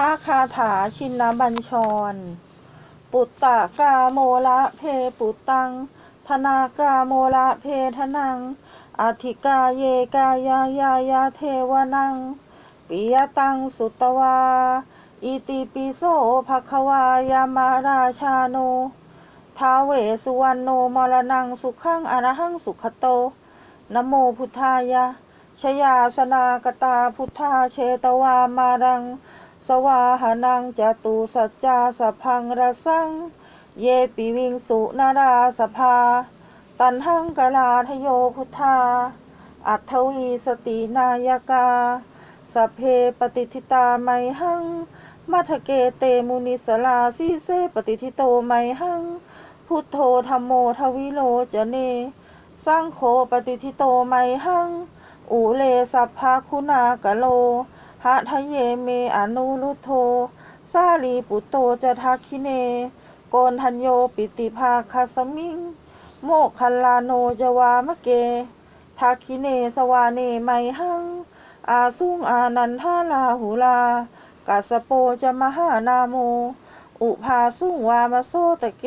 ท่าคาถาชินบัญชร ปุตตะกาโมละเพปุตตัง ธนากาโมละเพทนังอธิกาเยกายายายาเทวนังปิยตังสุตวา อิติปิโสภควายามาราชาโนท้าเวสุวรรณโนมรณังสุขังอรหังสุขโตนโมพุทธายะชยาสนากตาพุทธาเชตวามารัง สวาหนังจตุสัจจาสพพังระสัง เยปิวิงสุนาราสภา ตันหังกลาทโยพุทธา อัทวีสตินายกาสเพปฏิทิตาไมหัง มัทเกเตมุนิสลาสีเสปฏิทิโตไมหัง พุทโธธรรมโมทวิโลจเน สร้างโคปฏิทิโตไมหังอุเลสัพพาคุณากะโละทะเยเมอนุรุโธสาลีปุตโตจะทักคิเน โกนทัญโยปิติภาคาสมิง โมคัลลาโนจวามะเกทักคิเนสวาเนไมหัง อาสุงอานันทาลาหุลากัสโปจะมหานาโม อุภาสุงวามโสตะเก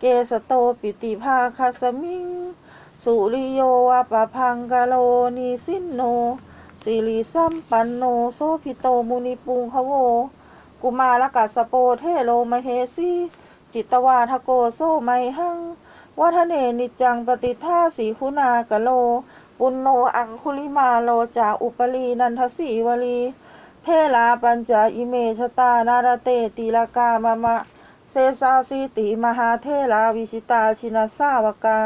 เกสโตปิติภาคาสมิง สุริโยวาปะพังกะโลนิสินโน สิริสัมปันโนโสพิโตมุนิปุงคะโว กุมารกัสโปเทโลมเหสีจิตวาทโกโซไมหังวัฒเนนิจังปฏิท่าสีคุณากะโล ปุณโนอังคุลิมาโลจาอุปลีนันทสีวลี เทลาปัญจอิเมชตานาราเตติลากามะมะ เซซาสีติมหาเทลาวิชิตาชินาสาวกา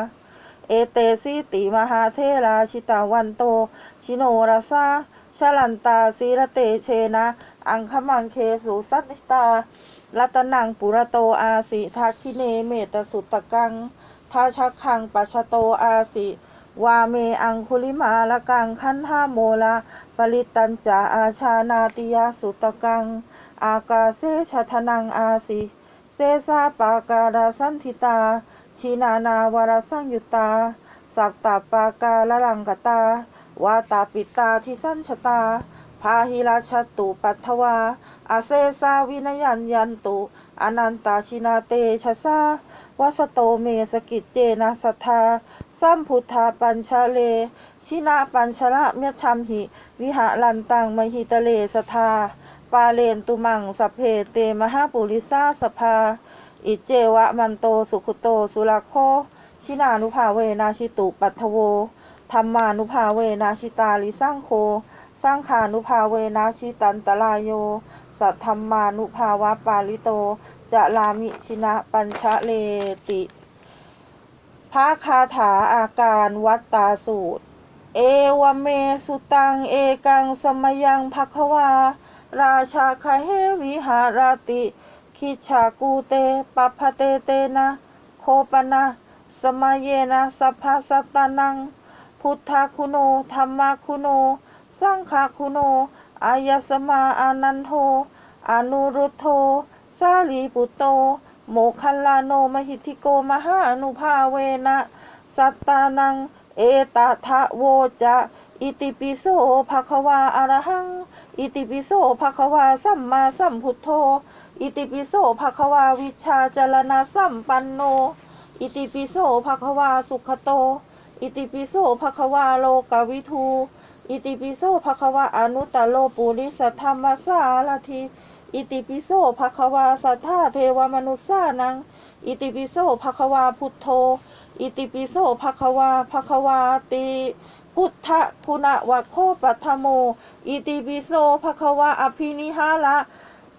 เอเตสีติมหาเทราชิตาวันโต ชิโนราซาชลันตาสีระเตเชนะ อังคมังเคสุสัตติตารัตนังปุระโตอาสิทักขิเนเมตสุตะกังทาชักขังปัชโตอาสิวาเมอังคุลิมาละกังคันห้าโมละปริตันจาอาชานาติยาสุตะกัง อากาเซชทนังอาสิเซซาปาการาสันทิตาชีนานาวรสังยุตา สักตาปากาละลังกตา วาตาปิตาทิสัญชตา พาหิราชตุปัทวา อาเซสาวินยันยันตุอนันตาชินาเตชะซาวสโตเมสกิจเจนะสัทธาสัมพุทธาปัญชาเล ชินาปัญชละเมยชัมหิ วิหารันตังมหิตเลสทา ปาเลนตุมังสพเพเตมหาปุริสาสภา อิเจวะมันโตสุขุโตสุรโค ชินานุภาเวนาชิตุปัทโว ธรรมานุภาเวนาชิตาลิสร้างโค สร้างขานุภาเวนาชิตันตลายโย สัทธรรมานุภาวะปาลิโต จะลามิชินะปัญชะเลติ พระคาถาอาการวัตตาสูตร เอวเมสุตังเอกังสมยังภควา ราชาคาเฮวิหารติ คิชากูเตปัพเตเตนะ โคปนะ สมาเยนะสัพพสัตตานัง พุทธคุโนธรรมคุโน สังฆคุโน อายสมาอานันโท อนุรุทโธสาลีปุตโต โมคัลลาโนมหิทธิโกมหาอนุภาเวนะ สัตตานัง เอตทะโวจะ อิติปิโสภะคะวาอะระหัง อิติปิโสภะคะวาสัมมาสัมพุทโธ อิติปิโสภะคะวาวิชชาจรณะสัมปันโน อิติปิโสภะคะวาสุขโต อิติปิโสภะคะวาโลกวิทู อิติปิโสภะคะวาอนุตตโลปุริสธรรมสารทิอิติปิโสภะคะวาสัทธาเทวมนุสสานัง อิติปิโสภะคะวาพุทโธ อิติปิโสภะคะวาภะคะวาติพุทธคุณวะโคปัทโม อิติปิโสภะคะวาอภินิหาระ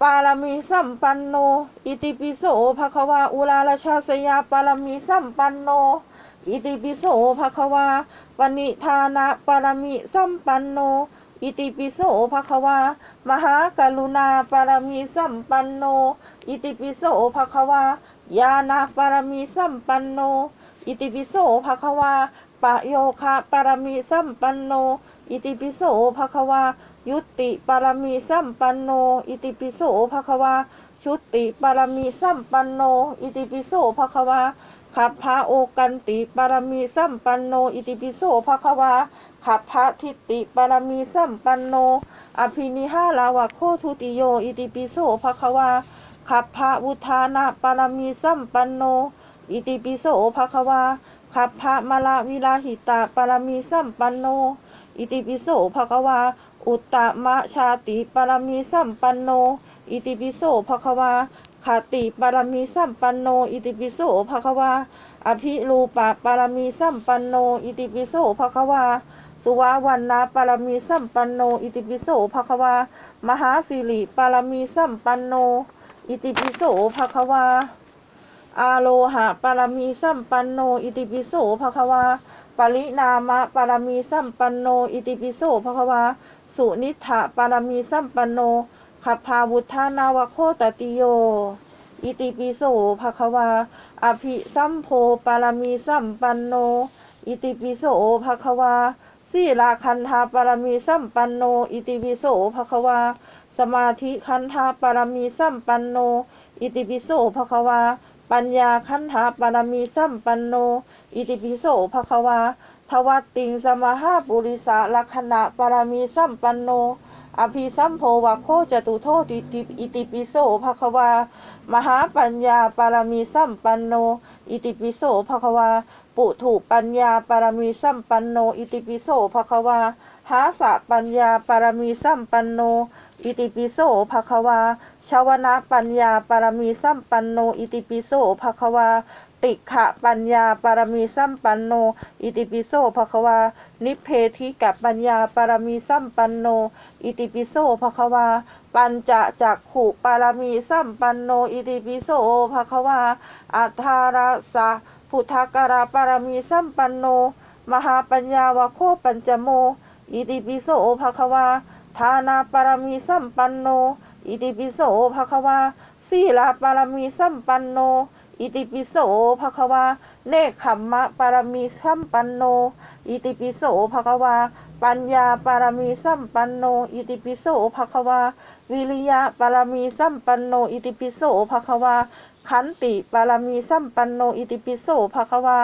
ปารมีสัมปันโน อิติปิโสภะคะวาอุลาราชาสยาปารมีสัมปันโน อิติปิโสภะคะวาปณิธานะปรมีสัมปันโน อิติปิโสภะคะวามหากรุณาปรมีสัมปันโน อิติปิโสภะคะวายานาปรมีสัมปันโน อิติปิโสภะคะวาปะโยคะปรมีสัมปันโน อิติปิโสภะคะวายุติปรมีสัมปันโน อิติปิโสภะคะวาชุติปรมีสัมปันโน อิติปิโสภะคะวา ขับพระโอกันติปารมีสัมปันโน อิติปิโสภะคะวาขับพระทิติปารมีสัมปันโน อภินิหาราวะโคทุติโย อิติปิโสภะคะวาขับพระวุธานะปารมีสัมปันโน อิติปิโสภะคะวาขับพระมละวิลาหิตาปารมีสัมปันโน อิติปิโสภะคะวา อุตตมะชาติปารมีสัมปันโน อิติปิโสภะคะวา ขติปารมีสัมปันโน อิติปิโสภะควา อภิรูปะปารมีสัมปันโน อิติปิโสภะควา สุวาวันนาปารมีสัมปันโน อิติปิโสภะควา มหาสิริปารมีสัมปันโน อิติปิโสภะควา อาโลหะปารมีสัมปันโน อิติปิโสภะควา ปรินามะปารมีสัมปันโน อิติปิโสภะควา สุนิถะปารมีสัมปันโน ขัพพาวุธานาวโคตติโย อิติปิโสภะคะวา อภิสัมโพปารมีสัมปันโน อิติปิโสภะคะวาสีลาคันธาปารมีสัมปันโน อิติปิโสภะคะวา สมาธิคันธาปารมีสัมปันโน อิติปิโสภะคะวา ปัญญาคันธาปารมีสัมปันโน อิติปิโสภะคะวาทวัตติงสมหาปุริสาลักขณะปารมีสัมปันโน อภิสัมโพวะโคจตุโทติติอิติปิโสภะคะวามหาปัญญาปารมีสัมปันโน อิติปิโสภะคะวา ปุถุปัญญาปารมีสัมปันโน อิติปิโสภะคะวาหาสะปัญญาปารมีสัมปันโน อิติปิโสภะคะวาชาวนะปัญญาปารมีสัมปันโน อิติปิโสภะคะวาติขะปัญญาปารมีสัมปันโน อิติปิโสภะคะวา นิเพธิกับปัญญาปารมีสัมปันโน อิติปิโสภะควา ปัญจะจักขุปารมีสัมปันโน อิติปิโสภะควา อัทธาราสะพุทธการาปารมีสัมปันโน มหาปัญญาวะโคปัญจโม อิติปิโสภะควา ทานาปารมีสัมปันโน อิติปิโสภะควา สีลาปารมีสัมปันโน อิติปิโสภะควา เนคขมมะปารมีสัมปันโน อิติปิโสภะควา ปัญญาปารมีสัมปันโน อิติปิโสภะคะวา วิริยะปารมีสัมปันโน อิติปิโสภะคะวา ขันติปารมีสัมปันโน อิติปิโสภะคะวา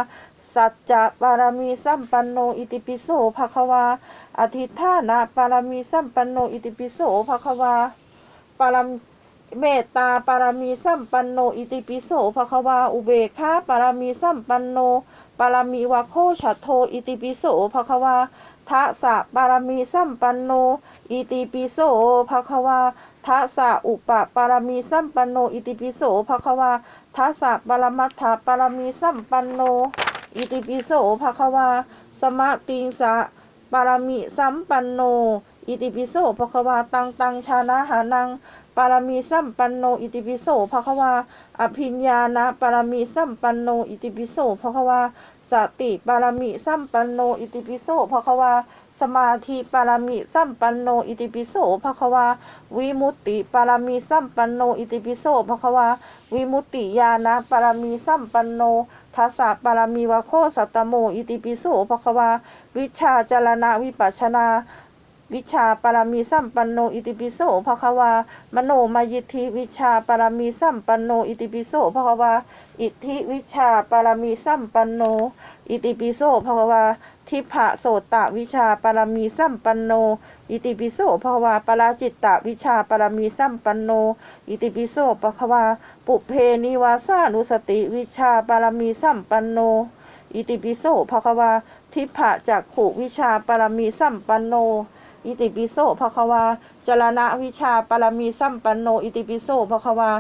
สัจจะปารมีสัมปันโน อิติปิโสภะคะวา อธิฐานะปารมีสัมปันโน อิติปิโสภะคะวา ปารมเมตตาปารมีสัมปันโน อิติปิโสภะคะวา อุเบกขาปารมีสัมปันโน ปารมีวะโคชัตโท อิติปิโสภะคะวา ทัสสะปารมีสัมปันโน อิติปิโสภะคะวาทัสสะอุปปารมีสัมปันโน อิติปิโสภะคะวาทัสสะปรมัตถปารมีสัมปันโน อิติปิโสภะคะวา สมติงสะปารมีสัมปันโน อิติปิโสภะคะวา ตังตังชานะหานังปารมีสัมปันโน อิติปิโสภะคะวา อภิญญาณปารมีสัมปันโน อิติปิโสภะคะวา สติปารมีสัมปันโนอิติปิโสภควาสมาธิปารมีสัมปันโนอิติปิโสภควาวิมุตติปารมีสัมปันโนอิติปิโสภควาวิมุตติญาณปารมีสัมปันโนทัสสะปารมีวะโคสัตโมอิติปิโสภควาวิชาจารณะวิปัชนา วิชาปารมีสัมปันโนอิติปิโสภะความโนมยิทธิวิชาปารมีสัมปันโนอิติปิโสภะควาอิทธิวิชาปารมีสัมปันโนอิติปิโสภะควาทิพะโสตะวิชาปารมีสัมปันโนอิติปิโสภะควาปราจิตตวิชาปารมีสัมปันโนอิติปิโสภะควาปุเพนิวาสานุสติวิชาปารมีสัมปันโนอิติปิโสภะควาทิพะจักขุวิชาปารมีสัมปันโน อิติปิโสภควาจรณะวิชาปรมีสัมปันโน อิติปิโสภควา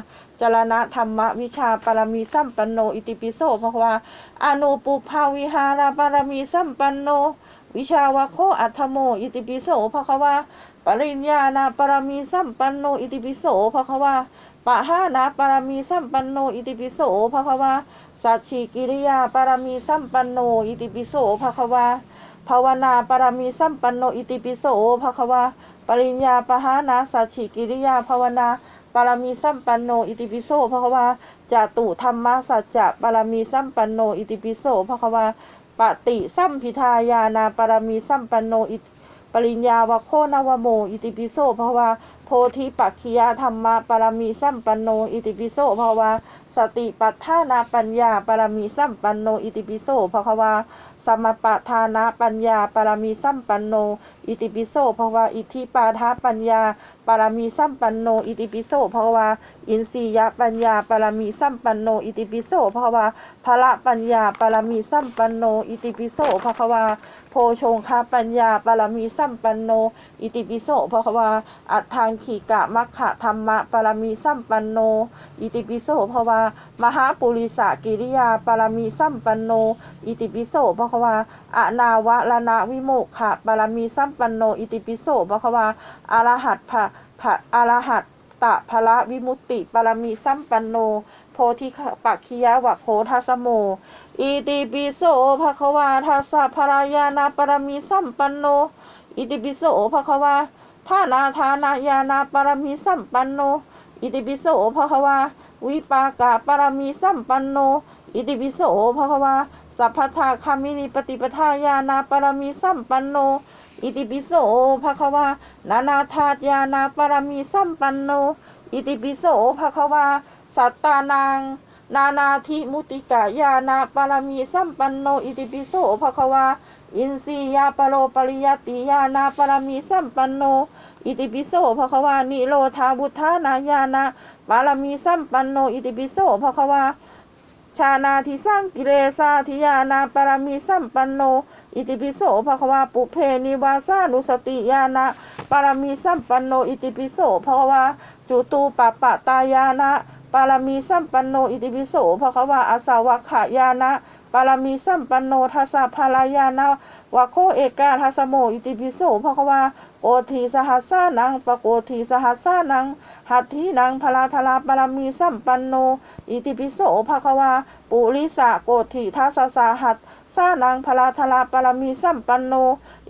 จรณะธรรมวิชาปรมีสัมปันโน อิติปิโสภควาอนุปุภาวิหารปรมีสัมปันโน วิชาวะโคอัตโม อิติปิโสภควาปริญญาณปรมีสัมปันโน อิติปิโสภควาปะหานาปรมีสัมปันโน อิติปิโสภควาสัจฉิกิริยาปรมีสัมปันโน อิติปิโสภควา ภาวนาปารมีสัมปันโนอิติปิโสภคะวาปริญญาปหานาสัจฉิกิริยาภาวนาปารมีสัมปันโนอิติปิโสภคะวาจตุธรรมสัจจะปารมีสัมปันโนอิติปิโสภคะวาปฏิสัมพิทายานาปารมีสัมปันโนอิติปริญญาวโคนาวโมอิติปิโสภคะวาโพธิปักขิยาธรรมะปารมีสัมปันโนอิติปิโสภคะวาสติปัฏฐานาปัญญาปารมีสัมปันโนอิติปิโสภคะวา สมปทานะปัญญาปารมีสัมปันโน อิติปิโสภควาอิทธิปาทาปัญญาปารมีสัมปันโนอิติปิโสภควาอินทรียปัญญาปารมีสัมปันโนอิติปิโสภควาพละปัญญาปารมีสัมปันโนอิติปิโสภควา พชงคาปัญญาปารมีสัมปันโน อิติปิโสภควา อัตถังขีกะมัคคะธรรมะปารมีสัมปันโน อิติปิโสภความหาปุริสกิริยาปารมีสัมปันโน อิติปิโสภควาอนาวะละนะวิโมกขะปารมีสัมปันโน อิติปิโสภควาอรหัตภะภะอรหัตตะภละวิมุตติปารมีสัมปันโน โพธิปักขิยาวะโคทัสโม อิติปิโสภควาทัสสะภรายานาปารมีสัมปันโน อิติปิโสภควาทานาทานายานาปารมีสัมปันโน อิติปิโสภควาวิปากาปารมีสัมปันโน อิติปิโสภควาสัพพทาคามินิปฏิปทาญาณาปารมีสัมปันโน อิติปิโสภควานานาธาตญาณาปารมีสัมปันโน อิติปิโสภควาสัตตานัง นานาทิมุติกายานาปารมีสัมปันโนอิติปิโสภควาอินทรียาปโรปริยติญาณาปารมีสัมปันโนอิติปิโสภควานิโรธาบุทานาญาณาปารมีสัมปันโนอิติปิโสภควาชานาทิสังกิเลสาธิยานาปารมีสัมปันโนอิติปิโสภควาปุเพนิวาสานุสติญาณะปารมีสัมปันโนอิติปิโสภควาจุตูปปะตายานะ ปารมีสัมปันโนอิติปิโสภควาอาสาวัคขายานะปารมีสัมปันโนทัสสะภาลายานะวะโคเอกาทัสโมอิติปิโสภควาโอทีสหัสสานังปะโกทีสหัสสานังหัตถีนังพลาทลาปารมีสัมปันโน อิติปิโสภควาปุริสะโกธิทัสสะสาหัสสานังพลาทลาปารมีสัมปันโน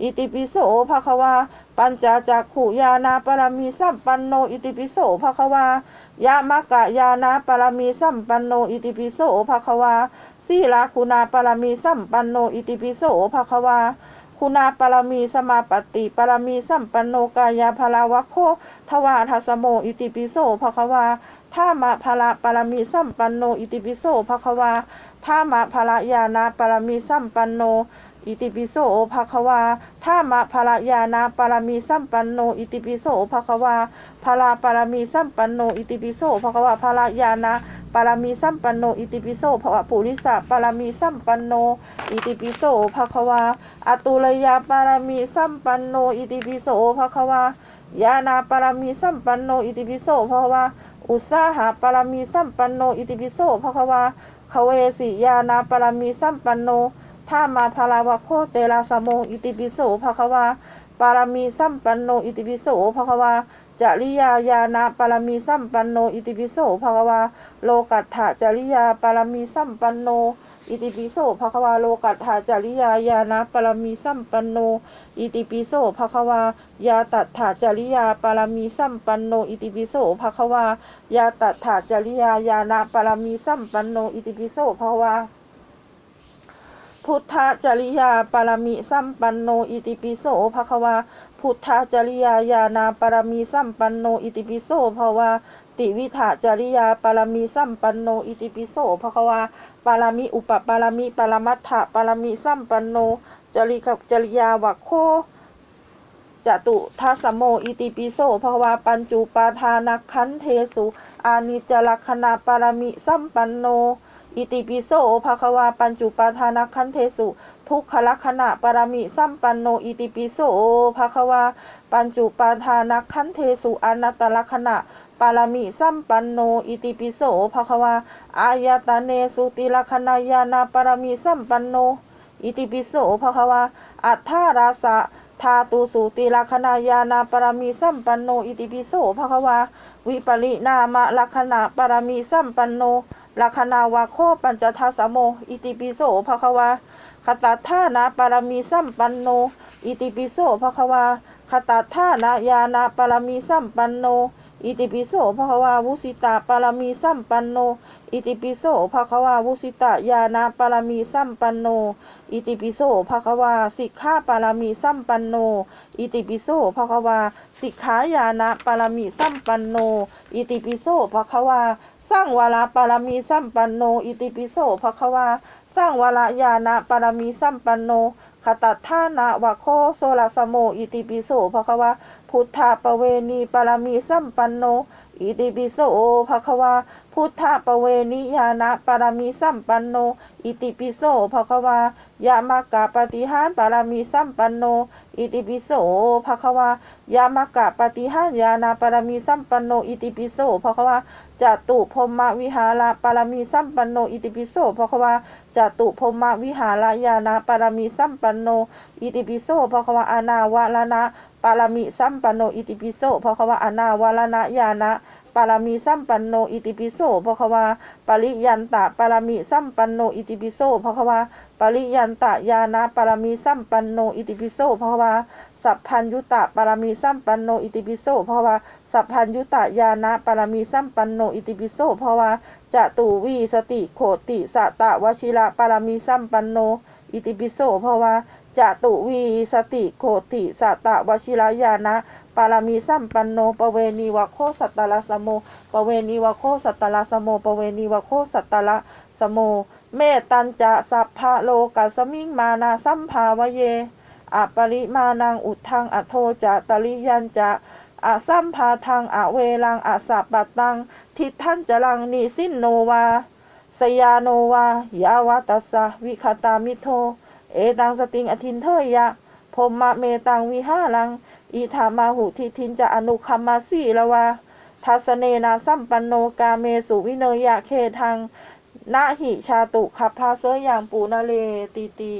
อิติปิโสภควาปัญจจักขุยานาปารมีสัมปันโน อิติปิโสภควา ยามกะยานาปารมีสัมปันโนอิติปิโสภะควาสีลาคุณาปารมีสัมปันโนอิติปิโสภะควาคุณาปารมีสมาปฏิปารมีสัมปันโนกายาพลาวะโคทวาทัสโมอิติปิโสภะควาท่ามะพละปารมีสัมปันโนอิติปิโสภะควาท่ามะพละยานาปารมีสัมปันโนอิติปิโสภะควาท่ามะพละยานาปารมีสัมปันโนอิติปิโสภะควา พละปารมีสัมปันโนอิติปิโสภควาพละยานาปารมีสัมปันโนอิติปิโสภวะปุริสะปารมีสัมปันโนอิติปิโสภควาอตุลยาปารมีสัมปันโนอิติปิโสภควายานาปารมีสัมปันโนอิติปิโสภควาอุสาหะปารมีสัมปันโนอิติปิโสภควาขเวสิยานาปารมีสัมปันโนท่ามาพาราวะโคเตลาสโมอิติปิโสภควาปารมีสัมปันโนอิติปิโสภควา จริยาญาณปารมีสัมปันโน อิติปิโสภควาโลกัตถะจริยาปารมีสัมปันโน อิติปิโสภควาโลกัตถะจริยาญาณปารมีสัมปันโน อิติปิโสภควายาตัตถะจริยาปารมีสัมปันโน อิติปิโสภควายาตัตถะจริยาญาณปารมีสัมปันโน อิติปิโสภควาพุทธจริยาปารมีสัมปันโน อิติปิโสภควา พุทธาจริยาญาณปารมีสัมปันโนอิติปิโสภควาติวิถาจริยาปารมีสัมปันโนอิติปิโสภควาปารมีอุปปารมีปรมัตถะปารมีสัมปันโน จริกับจริยาวัคโคจตุทัสสโมอิติปิโสภควาปัญจุปาทานักขันเทสุ อานิจจลักขณาปารมีสัมปันโน อิติปิโสภควาปัญจุปาทานักขันเทสุ ทุกขลักษณะปารมีสัมปันโนอิติปิโสภะควาปัญจุปาทานักขันเทสุอนัตตลักษณะปารมีสัมปันโนอิติปิโสภควาอายตเนสุติลักขณายานาปารมีสัมปันโนอิติปิโสภควาอัฏฐาราสะธาตุสุติลักขณายานาปารมีสัมปันโนอิติปิโสภควาวิปริณามะลักขณะปารมีสัมปันโนลักขณาวาโคปัญจทัสสโมอิติปิโสภควา คตัทธานาปารมีสัมปันโน อิติปิโสภควาคตัทธานาญาณปารมีสัมปันโน อิติปิโสภควาวุสิตาปารมีสัมปันโน อิติปิโสภควาวุสิตาญาณปารมีสัมปันโน อิติปิโสภควาสิกขาปารมีสัมปันโน อิติปิโสภควาสิกขาญาณปารมีสัมปันโน อิติปิโสภควาสร้างวาลาปารมีสัมปันโน อิติปิโสภควา สร้างวรยานะปารมีสัมปันโนขตัทธานะวะโคโซลาสโมอิติปิโสภควาพุทธาปเวณีปารมีสัมปันโนอิติปิโสภควาพุทธปเวนิยานะปารมีสัมปันโน อิติปิโสภควายามากะปฏิหารปารมีสัมปันโน อิติปิโสภควายามากะปฏิหารญาณปารมีสัมปันโน อิติปิโสภควาจตุพมวิหารปารมีสัมปันโน อิติปิโสภควา จตุพมวิหารญาณปารมีสัมปันโนอิติปิโสภควาอานาวาลนะปารมีสัมปันโน อิติปิโสภควาอานาวาลนะญาณปารมีสัมปันโนอิติปิโสภควาปริยันตะปารมีสัมปันโนอิติปิโสภควาปริยันตะญาณปารมีสัมปันโนอิติปิโสภควาสัพพัญยุตะปารมีสัมปันโนอิติปิโสภควา สัพพัญยุตะญาณปารมีสัมปันโนอิติปิโสภควาจะตุวีสติโขติสตะวชิระปารมีสัมปันโนอิติปิโสภควาจะตุวีสติโขติสตะวชิรญาณปารมีสัมปันโนปเวณีวะโคสัตตลสโมปเวณีวะโคสัตตลสโมปเวณีวะโคสัตตลสโมเมตัญจะสัพพะโลกัสมิงมานาสัมภาวเยอปริมานังอุทังอโทจะตริยันจะ อสัมภาทังอเวลังอสัปปะตัง ทิทันจรังนิสินโนวา สยาโนวา ยาวาตัสสะวิคตามิโท เอตังสติงอทินเทยะพมมะเมตังวิหารัง อิธามาหุทิทินจะอนุคัมมาสีละวาทัสเนนาสัมปันโนกาเมสุวิเนยะเคทังนะหิชาตุขับพาเสยอย่างปูนาเลตีตี